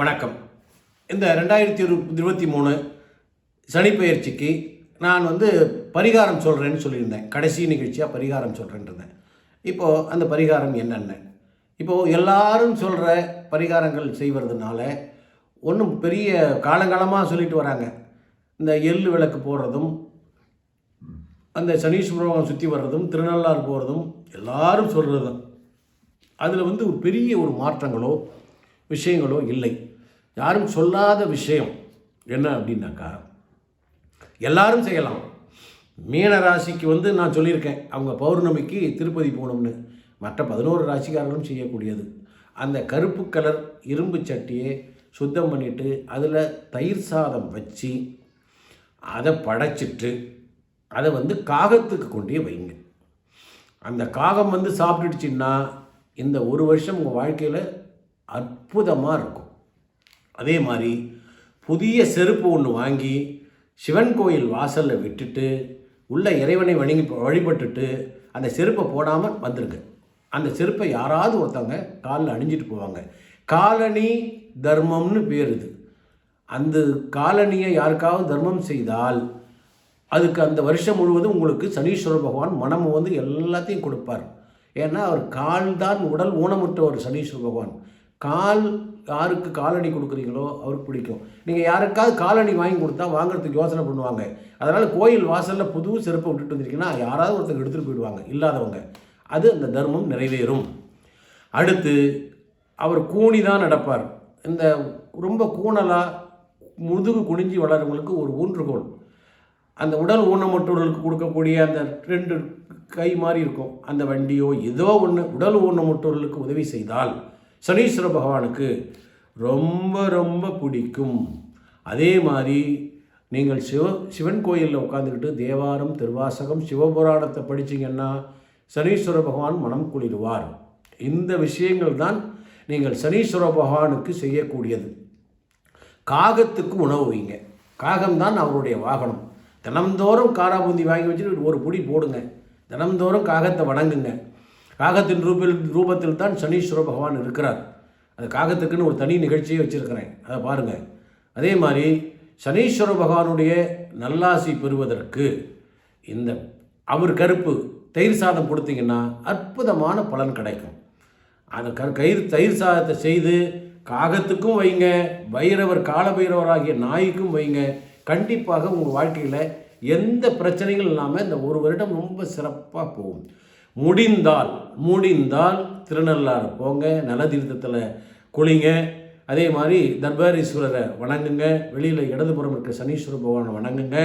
வணக்கம். இந்த ரெண்டாயிரத்தி இரு இருபத்தி மூணு சனிப்பெயர்ச்சிக்கு நான் வந்து பரிகாரம் சொல்கிறேன்னு சொல்லியிருந்தேன். கடைசி நிகழ்ச்சியாக பரிகாரம் சொல்கிறேன்ருந்தேன் இப்போது அந்த பரிகாரம் என்னென்ன? இப்போது எல்லாரும் சொல்கிற பரிகாரங்கள் செய்வதுனால ஒன்றும் பெரிய காலங்காலமாக சொல்லிட்டு வராங்க. இந்த எள்ளு விளக்கு போடுறதும் அந்த சனீஸ்வரம் சுற்றி வர்றதும் திருநள்ளாறு போகிறதும் எல்லாரும் சொல்கிறது அதில் வந்து ஒரு பெரிய ஒரு மாற்றங்களோ விஷயங்களோ இல்லை. யாரும் சொல்லாத விஷயம் என்ன அப்படின்னாக்கா எல்லாரும் செய்யலாம். மீன ராசிக்கு வந்து நான் சொல்லியிருக்கேன் அவங்க பௌர்ணமிக்கு திருப்பதி போகணும்னு. மற்ற பதினோரு ராசிக்காரர்களும் செய்யக்கூடியது. அந்த கருப்பு கலர் இரும்பு சட்டியை சுத்தம் பண்ணிவிட்டு அதில் தயிர் சாதம் வச்சு அதை படைச்சிட்டு அதை வந்து காகத்துக்கு கொண்டே வைங்க. அந்த காகம் வந்து சாப்பிட்டுடுச்சின்னா இந்த ஒரு வருஷம் உங்கள் வாழ்க்கையில் அற்புதமாக இருக்கும். அதே மாதிரி புதிய செருப்பு ஒன்று வாங்கி சிவன் கோயில் வாசலில் விட்டுட்டு உள்ள இறைவனை வணங்கி வழிபட்டுட்டு அந்த செருப்பை போடாமல் வந்துடுங்க அந்த செருப்பை யாராவது ஒருத்தவங்க காலில் அணிஞ்சிட்டு போவாங்க. காலனி தர்மம்னு பேர் இது. அந்த காலனியை யாருக்காவது தர்மம் செய்தால் அதுக்கு அந்த வருஷம் முழுவதும் உங்களுக்கு சனீஸ்வர பகவான் மனம் வந்து எல்லாத்தையும் கொடுப்பார். ஏன்னா அவர் கால் தான் உடல் ஊனமுற்ற ஒரு சனீஸ்வர பகவான். கால் யாருக்கு காலணி கொடுக்குறீங்களோ அவருக்கு பிடிக்கும். நீங்கள் யாருக்காவது காலணி வாங்கி கொடுத்தா வாங்குறதுக்கு யோசனை பண்ணுவாங்க. அதனால் கோயில் வாசலில் புது செருப்பை விட்டுட்டு வந்திருக்கீங்கன்னா யாராவது ஒருத்தங்க எடுத்துகிட்டு போயிடுவாங்க இல்லாதவங்க. அது அந்த தர்மம் நிறைவேறும். அடுத்து அவர் கூணி தான் நடப்பார். இந்த ரொம்ப கூணலாக முதுகு குனிஞ்சி வளர்றவங்களுக்கு ஒரு ஊன்றுகோல். அந்த உடல் ஊனமுற்றோர்களுக்கு கொடுக்கக்கூடிய அந்த ரெண்டு கை மாதிரி இருக்கும். அந்த வண்டியோ ஏதோ ஒன்று உடல் ஊனமுற்றோர்களுக்கு உதவி செய்தால் சனீஸ்வர பகவானுக்கு ரொம்ப ரொம்ப பிடிக்கும். அதே மாதிரி நீங்கள் சிவ சிவன் கோயிலில் உட்காந்துக்கிட்டு தேவாரம் திருவாசகம் சிவபுராணத்தை படிச்சிங்கன்னா சனீஸ்வர பகவான் மனம் குளிருவார். இந்த விஷயங்கள் தான் நீங்கள் சனீஸ்வர பகவானுக்கு செய்யக்கூடியது. காகத்துக்கு உணவு வைங்க. காகம்தான் அவருடைய வாகனம். தினம்தோறும் காராபூந்தி வாங்கி வச்சுட்டு ஒரு புடி போடுங்க. தினம்தோறும் காகத்தை வணங்குங்க. காகத்தின் ரூபில் ரூபத்தில் தான் சனீஸ்வர பகவான் இருக்கிறார். அது காகத்துக்குன்னு ஒரு தனி நிகழ்ச்சியை வச்சுருக்கிறேன். அதை பாருங்கள் அதே மாதிரி சனீஸ்வர பகவானுடைய நல்லாசி பெறுவதற்கு இந்த அவர் கருப்பு தயிர் சாதம் கொடுத்தீங்கன்னா அற்புதமான பலன் கிடைக்கும். அந்த க கயிறு தயிர் சாதத்தை செய்து காகத்துக்கும் வைங்க பைரவர் காலபைரவராகிய நாய்க்கும் வைங்க. கண்டிப்பாக உங்கள் வாழ்க்கையில் எந்த பிரச்சனைகள் இல்லாமல் இந்த ஒரு வருடம் ரொம்ப சிறப்பாக போகும். முடிந்தால் முடிந்தால் திருநள்ளாறு போங்க நலதீர்த்தத்தில் குளிங்க. அதே மாதிரி தர்பாரீஸ்வரரை வணங்குங்க. வெளியில் இடதுபுறம் இருக்க சனீஸ்வர பகவானை வணங்குங்க.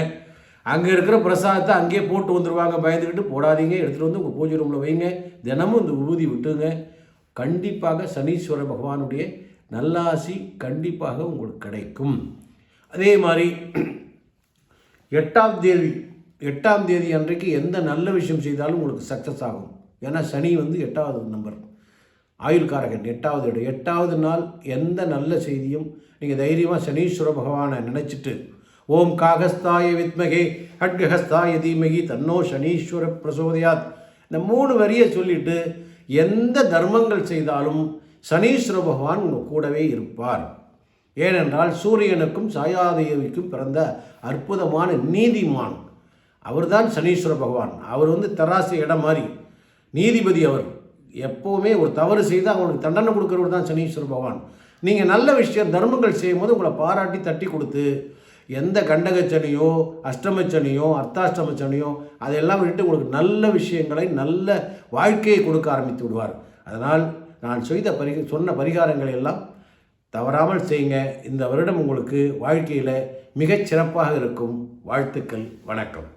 அங்கே இருக்கிற பிரசாதத்தை அங்கேயே போட்டு வந்துடுவாங்க பயந்துக்கிட்டு போடாதீங்க. எடுத்துகிட்டு வந்து உங்கள் பூஜை ரூமில் வைங்க. தினமும் இந்த ஊதி விட்டுங்க கண்டிப்பாக சனீஸ்வர பகவானுடைய நல்லாசி கண்டிப்பாக உங்களுக்கு கிடைக்கும். அதே மாதிரி எட்டாம் தேதி எட்டாம் தேதி அன்றைக்கு எந்த நல்ல விஷயம் செய்தாலும் உங்களுக்கு சக்ஸஸ் ஆகும். ஏன்னா சனி வந்து எட்டாவது நம்பர் ஆயுள்காரகன் எட்டாவது இடம். எட்டாவது நாள் எந்த நல்ல செய்தியும் நீங்கள் தைரியமாக சனீஸ்வர பகவானை நினச்சிட்டு ஓம் காகஸ்தாய வித்மகே ஹட்கஹஸ்தாய தீமகி தன்னோ சனீஸ்வர பிரசோதயாத். இந்த மூணு வரியை சொல்லிட்டு எந்த தர்மங்கள் செய்தாலும் சனீஸ்வர பகவான் உங்கள் கூடவே இருப்பார். ஏனென்றால் சூரியனுக்கும் சாயாதேவிக்கும் பிறந்த அற்புதமான நீதிமான். அவர்தான் சனீஸ்வர பகவான். அவர் வந்து தராசு இடம் மாதிரி. நீதிபதி அவர். எப்போவுமே ஒரு தவறு செய்தால் அவங்களுக்கு தண்டனை கொடுக்குறவர் தான் சனீஸ்வர பகவான். நீங்கள் நல்ல விஷயம் தர்மங்கள் செய்யும்போது உங்களை பாராட்டி தட்டி கொடுத்து எந்த கண்டகச்சனியோ அஷ்டமச்சனியோ அர்த்தாஷ்டமச்சனியோ அதையெல்லாம் விட்டு உங்களுக்கு நல்ல விஷயங்களை நல்ல வாழ்க்கையை கொடுக்க ஆரம்பித்து விடுவார். அதனால் நான் செய்த பரி சொன்ன பரிகாரங்களை எல்லாம் தவறாமல் செய்யுங்க. இந்த வருடம் உங்களுக்கு வாழ்க்கையில் மிகச் சிறப்பாக இருக்கும். வாழ்த்துக்கள். வணக்கம்.